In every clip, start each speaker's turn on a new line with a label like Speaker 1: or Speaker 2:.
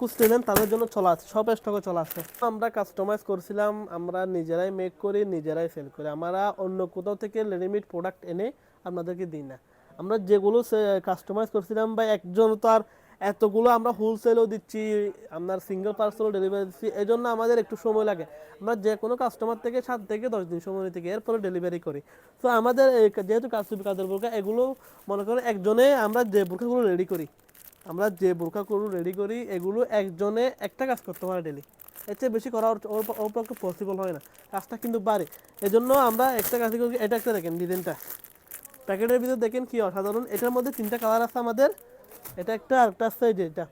Speaker 1: খুঁজতেছেন, তাদের জন্য চলা আছে, সব স্টকে চলা আছে। আমরা কাস্টমাইজ করছিলাম, আমরা নিজেরাই মেক করি, নিজেরাই সেল করি। আমরা অন্য কোথাও থেকে রেডিমেড প্রোডাক্ট এনে আপনাদেরকে দিই না। আমরা যেগুলো কাস্টমাইজ করছিলাম বা একজন তো আর এতগুলো আমরা হোলসেলও দিচ্ছি, আপনার সিঙ্গেল পার্সেলও ডেলিভারি দিচ্ছি এই জন্য আমাদের একটু সময় লাগে। আমরা যে কোনো কাস্টমার থেকে সাত থেকে দশ দিন সময় থেকে এরপরে ডেলিভারি করি। তো আমাদের যেহেতু কাস্টমি কাজের বোরকা এগুলো মনে করেন একজনে আমরা যে বোরকাগুলো রেডি করি আমরা যে বোরকাগুলো রেডি করি, এগুলো একজনে একটা কাজ করতে পারে ডেলি এর চেয়ে বেশি করা ওর- পক্ষে পসিবল হয় না। কাজটা কিন্তু বাড়ে। এজন্য আমরা একটা কাজ করি, এটা একটা দেখেন ডিজাইনটা প্যাকেটের ভিতরে দেখেন কি অসাধারণ। এটার মধ্যে তিনটা কালার আছে আমাদের। এটা একটা আরেকটা আছে যে এটা।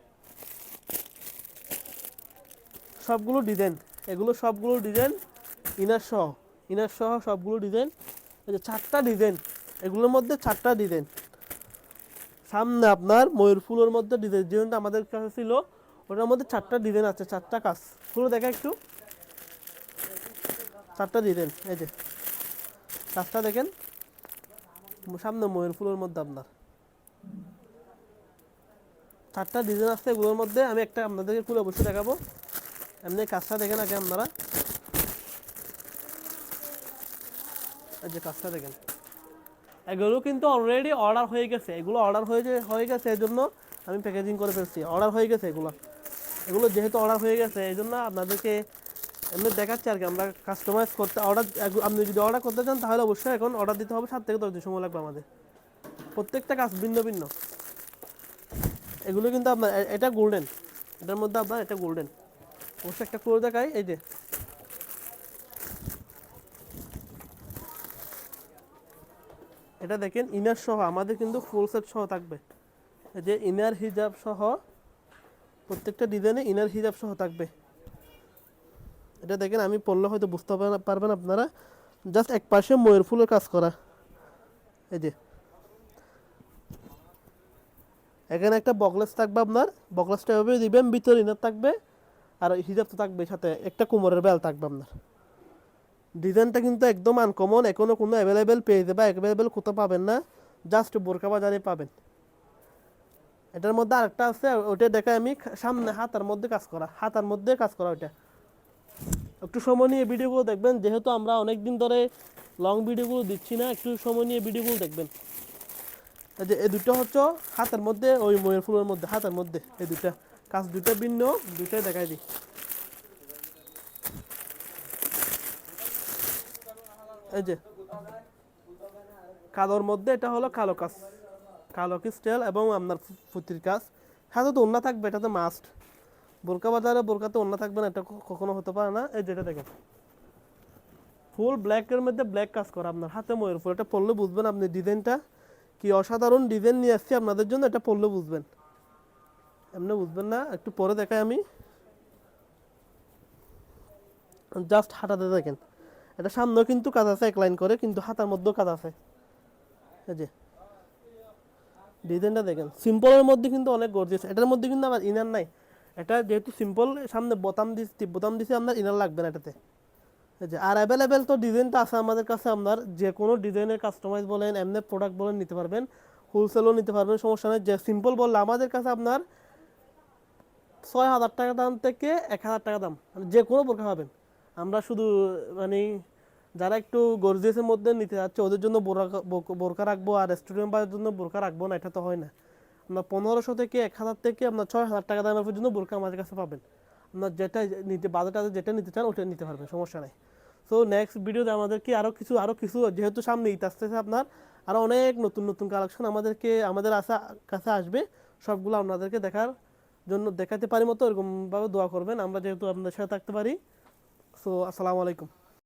Speaker 1: সবগুলো ডিজাইন এগুলো সবগুলো ডিজাইন ইনার সহ। ইনার সহ সবগুলো ডিজাইন এই যে চারটা ডিজাইন এগুলোর মধ্যে চারটা ডিজাইন সামনে আপনার ময়ূর ফুলের মধ্যে ডিজাইন ডিজাইনটা আমাদের কাছে ছিল, ওটার মধ্যে চারটা ডিজাইন আছে, চারটা কাজ। ফুলো দেখা একটু। চারটা ডিজাইন এই যে। কাজটা দেখেন। সামনে ময়ূর ফুলের মধ্যে আপনার। চারটা ডিজাইন আছে এগুলোর মধ্যে। আমি একটা আপনাদেরকে খুলে অবশ্যই দেখাবো। এমনি কাজটা দেখেন আগে আপনারা। এই যে কাজটা দেখেন। এগুলো কিন্তু অলরেডি অর্ডার হয়ে গেছে। এগুলো অর্ডার হয়ে হয়ে গেছে এই জন্য আমি প্যাকেজিং করে ফেলছি। অর্ডার হয়ে গেছে এগুলো। এগুলো যেহেতু অর্ডার হয়ে গেছে এই জন্য আপনাদেরকে এমনি দেখাচ্ছি আর কি। আমরা কাস্টমাইজ করতে অর্ডার আপনি যদি অর্ডার করতে চান, তাহলে অবশ্যই এখন অর্ডার দিতে হবে। সাত থেকে দশ দিন সময় লাগবে আমাদের। প্রত্যেকটা কাজ ভিন্ন ভিন্ন। এগুলো কিন্তু আপনার এটা গোল্ডেন এটার মধ্যে আপনার এটা গোল্ডেন অবশ্যই একটা করে দেখাই। এই যে এটা দেখেন ইনার সহ, আমাদের কিন্তু ফুল সেট সহ থাকবে। যে ইনার হিজাব সহ, প্রত্যেকটা ডিজাইনে ইনার হিজাব সহ থাকবে। এটা দেখেন, আমি পড়লে হয়তো বুঝতে পারবেন আপনারা। জাস্ট এক পাশে ময়ূর ফুলের কাজ করা। এই যে। এখানে একটা বকলেস থাকবে আপনার। বকলেসটা এভাবে দিবেন, ভিতরে ইনার থাকবে, আর হিজাব তো থাকবে সাথে। একটা কোমরের বেল থাকবে আপনার। ডিজাইনটা কিন্তু একদম আনকমন এখনও কোনো অ্যাভেলেবেল পেয়ে যাবে অ্যাভেলেবেল কোথাও পাবেন না জাস্ট বোরকা বাজারে পাবেন। এটার মধ্যে আরেকটা আছে ওটা দেখাই আমি সামনে হাতার মধ্যে কাজ করা, হাতার মধ্যে কাজ করা ওটা একটু সময় নিয়ে ভিডিওগুলো দেখবেন, যেহেতু আমরা অনেক দিন ধরে লং ভিডিওগুলো দিচ্ছি না, একটু সময় নিয়ে ভিডিওগুলো দেখবেন। এই যে, এই দুটো হচ্ছে হাতের মধ্যে, ওই ময়ের ফুলের মধ্যে, হাতের মধ্যে, এই দুটা কাজ দুটা ভিন্ন দুটাই দেখাই দিই। এই যে, কালোর মধ্যে এটা হলো কালো কাজ কালো কি স্টাইল এবং আপনার ফুতির কাজ হ্যাঁ তো অন্য থাকবে, এটা তো মাস্ট বোরকা বাজারে বোরকাতে অন্য থাকবে না, এটা কখনো হতে পারে না। এই যেটা দেখেন। ফুল ব্ল্যাকের মধ্যে ব্ল্যাক কাজ করা আপনার হাতে ময়ূর ফুল এটা পড়লে বুঝবেন আপনি ডিজাইনটা কি অসাধারণ ডিজাইন নিয়ে আসছি আপনাদের জন্য, এটা পড়লে বুঝবেন। এমনি বুঝবেন না, একটু পরে দেখাই আমি। জাস্ট হাঁটাতে দেখেন। এটা সামনেও কিন্তু কাজ আছে, এক লাইন করে, কিন্তু হাতার মধ্যেও কাজ আছে। এই যে, ডিজাইনটা দেখেন। সিম্পলের মধ্যে কিন্তু অনেক গর্জিয়াস এটার মধ্যে কিন্তু আমার ইনার নাই। এটা যেহেতু সিম্পল সামনে বোতাম দিচ্ছি বোতাম দিছি, আপনার ইনার লাগবে না এটাতে। যে, আর অ্যাভেলেবেল তো ডিজাইনটা আছে আমাদের কাছে, আপনার যে কোনো ডিজাইনের কাস্টমাইজ বলেন, এমনি প্রোডাক্ট বলেন, নিতে পারবেন। হোলসেলও নিতে পারবেন, সমস্যা নেই। যে সিম্পল বললে আমাদের কাছে আপনার ছয় হাজার টাকা দাম থেকে এক হাজার টাকা দাম। মানে যে কোনো প্রকার পাবেন। আমরা শুধু মানে যারা একটু গর্জিয়াসের মধ্যে নিতে যাচ্ছে, ওদের জন্য বোরকা- রাখব আর বাজার জন্য বোরকা রাখব না, এটা তো হয় না। আপনার পনেরোশো থেকে এক হাজার থেকে আপনার ছয় হাজার টাকা দামের পর্যন্ত বোরকা আমাদের কাছে পাবেন। আপনার যেটা নিতে, বাজারটা যেটা নিতে চান, ওটা নিতে পারবেন, সমস্যা নাই। সো নেক্সট ভিডিওতে আমাদেরকে আরও কিছু আরও কিছু, যেহেতু সামনে ঈদ আসতেছে আপনার আরও অনেক নতুন নতুন কালেকশন আমাদেরকে, আমাদের আশা, কাছে আসবে। সবগুলো আপনাদেরকে দেখার জন্য দেখাতে পারি মতো, এরকমভাবে দোয়া করবেন। আমরা যেহেতু আপনাদের সাথে থাকতে পারি সো আসসালামু আলাইকুম